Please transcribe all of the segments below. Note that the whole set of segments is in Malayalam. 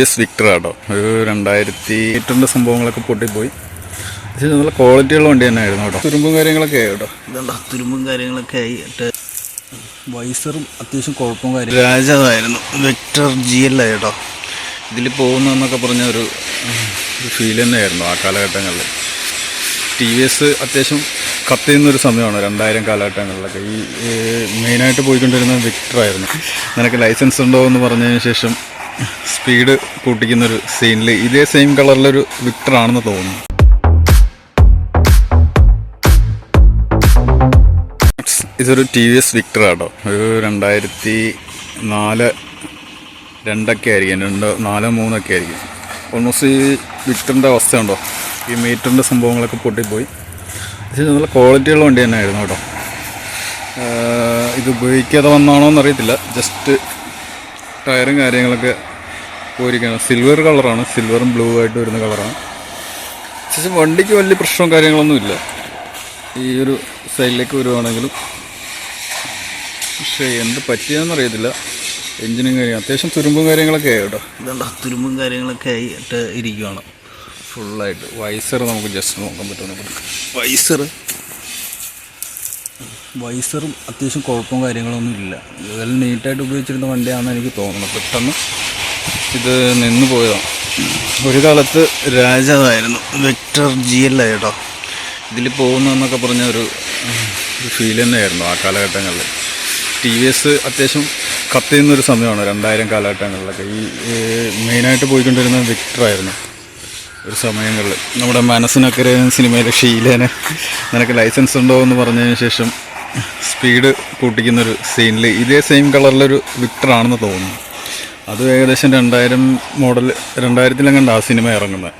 എസ് വിക്ടർ ആട്ടോ ഒരു രണ്ടായിരത്തി എട്ടിന്റെ സംഭവങ്ങളൊക്കെ പൊട്ടിപ്പോയി. പക്ഷേ നല്ല ക്വാളിറ്റിയുള്ള വണ്ടി തന്നെ ആയിരുന്നു കേട്ടോ. തുരുമ്പും കാര്യങ്ങളൊക്കെ ആയി കേട്ടോ. ഇതുണ്ടോ? തുരുമ്പും കാര്യങ്ങളൊക്കെ ആയിട്ട് വൈസറും അത്യാവശ്യം കുഴപ്പവും കാര്യം രാജാവായിരുന്നു. വിക്ടർ ജി എൽ കേട്ടോ. ഇതിൽ പോകുന്നതെന്നൊക്കെ പറഞ്ഞ ഒരു ഒരു ഫീൽ തന്നെയായിരുന്നു ആ കാലഘട്ടങ്ങളിൽ ടി വി എസ് അത്യാവശ്യം കത്തിയുന്നൊരു സമയമാണ് രണ്ടായിരം കാലഘട്ടങ്ങളിലൊക്കെ. ഈ മെയിനായിട്ട് പോയിക്കൊണ്ടിരുന്നത് വിക്ടറായിരുന്നു. നിനക്ക് ലൈസൻസ് ഉണ്ടോ എന്ന് പറഞ്ഞതിന് ശേഷം സ്പീഡ് കൂട്ടിക്കുന്നൊരു സീനിൽ ഇതേ സെയിം കളറിലൊരു വിക്ടർ ആണെന്ന് തോന്നുന്നു. ഇതൊരു ടി വി എസ് വിക്ടർ ആട്ടോ ഒരു രണ്ടായിരത്തി നാല് രണ്ടൊക്കെ ആയിരിക്കും രണ്ട് നാല് മൂന്നൊക്കെ ആയിരിക്കും. ഓൾമോസ്റ്റ് ഈ വിക്ടറിന്റെ അവസ്ഥ ഉണ്ടോ ഈ മീറ്ററിന്റെ സംഭവങ്ങളൊക്കെ പൊട്ടിപ്പോയി. നല്ല ക്വാളിറ്റിയുള്ള വണ്ടി തന്നെ ആയിരുന്നു കേട്ടോ ഇത് ഉപയോഗിക്കാതെ വന്നാണോ എന്നറിയത്തില്ല ജസ്റ്റ് ടയറും കാര്യങ്ങളൊക്കെ പോയിരിക്കുകയാണ്. സിൽവർ കളറാണ് സിൽവറും ബ്ലൂ ആയിട്ട് വരുന്ന കളറാണ് പക്ഷേ വണ്ടിക്ക് വലിയ പ്രശ്നവും കാര്യങ്ങളൊന്നും ഇല്ല. ഈ ഒരു സൈഡിലേക്ക് വരുവാണെങ്കിലും. പക്ഷേ എന്ത് പറ്റിയെന്ന് അറിയത്തില്ല. എഞ്ചിനും കാര്യം അത്യാവശ്യം തുരുമ്പും കാര്യങ്ങളൊക്കെ ആയി കേട്ടോ. ഇതുണ്ടോ? തുരുമ്പും കാര്യങ്ങളൊക്കെ ആയിട്ട് ഇരിക്കുകയാണ് ഫുള്ളായിട്ട് വൈസർ നമുക്ക് ജസ്റ്റ് നോക്കാൻ പറ്റുന്നു വൈസർ വൈസറും അത്യാവശ്യം കുഴപ്പവും കാര്യങ്ങളൊന്നും ഇല്ല. ഇതിൽ നീറ്റായിട്ട് ഉപയോഗിച്ചിരുന്ന വണ്ടിയാണെന്ന് എനിക്ക് തോന്നുന്നു പെട്ടെന്ന് ഇത് നിന്ന് പോയതാണ് ഒരു കാലത്ത് രാജാവായിരുന്നു. വെക്ടർ ജി എൽ ആയിട്ടോ ഇതിൽ പോകുന്നതെന്നൊക്കെ പറഞ്ഞ ഒരു ഒരു ഫീൽ തന്നെയായിരുന്നു ആ കാലഘട്ടങ്ങളിൽ ടി വി എസ് അത്യാവശ്യം കത്തിയുന്നൊരു സമയമാണ് രണ്ടായിരം കാലഘട്ടങ്ങളിലൊക്കെ. ഈ മെയിനായിട്ട് പോയിക്കൊണ്ടിരുന്ന വിക്ടറായിരുന്നു ഒരു സമയങ്ങളിൽ നമ്മുടെ മനസ്സിനൊക്കെ സിനിമയിലെ ഷീലേനെ നിനക്ക് ലൈസൻസ് ഉണ്ടോ എന്ന് പറഞ്ഞതിന് ശേഷം സ്പീഡ് കൂട്ടിക്കുന്നൊരു സീനിൽ ഇതേ സെയിം കളറിലൊരു വിക്ടറാണെന്ന് തോന്നുന്നു. അത് ഏകദേശം രണ്ടായിരം മോഡൽ രണ്ടായിരത്തിലെങ്ങണ്ട് ആ സിനിമ ഇറങ്ങുന്നത്.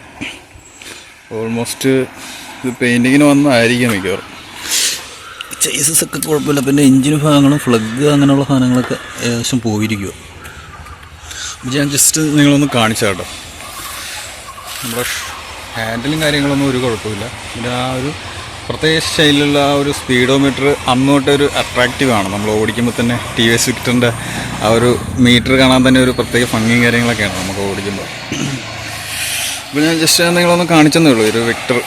ഓൾമോസ്റ്റ് ഇത് പെയിന്റിങ്ങിന് വന്നതായിരിക്കും മിക്കവാറും. ചേസസ് ഒക്കെ കുഴപ്പമില്ല. പിന്നെ എഞ്ചിൻ ഭാഗങ്ങളും ഫ്ലഗ് അങ്ങനെയുള്ള സാധനങ്ങളൊക്കെ ഏകദേശം പോയിരിക്കുമോ ഇത് ഞാൻ ജസ്റ്റ് നിങ്ങളൊന്ന് കാണിച്ചു കേട്ടോ. നമ്മുടെ ഹാൻഡിലും കാര്യങ്ങളൊന്നും ഒരു കുഴപ്പമില്ല പിന്നെ ആ ഒരു പ്രത്യേക ശൈലിയിലുള്ള ആ ഒരു സ്പീഡോമീറ്റർ അന്നോട്ട് ഒരു അട്രാക്റ്റീവ് ആണ്. നമ്മൾ ഓടിക്കുമ്പോൾ തന്നെ ടി വി എസ് വിക്ടറിന്റെ ആ ഒരു മീറ്റർ കാണാൻ തന്നെ ഒരു പ്രത്യേക ഭംഗിയും കാര്യങ്ങളൊക്കെയാണ് നമുക്ക് ഓടിക്കുമ്പോൾ ഇപ്പോൾ ഞാൻ ജസ്റ്റ് നിങ്ങളൊന്ന് കാണിച്ചെന്നേ ഉള്ളൂ ഒരു വിക്ടർ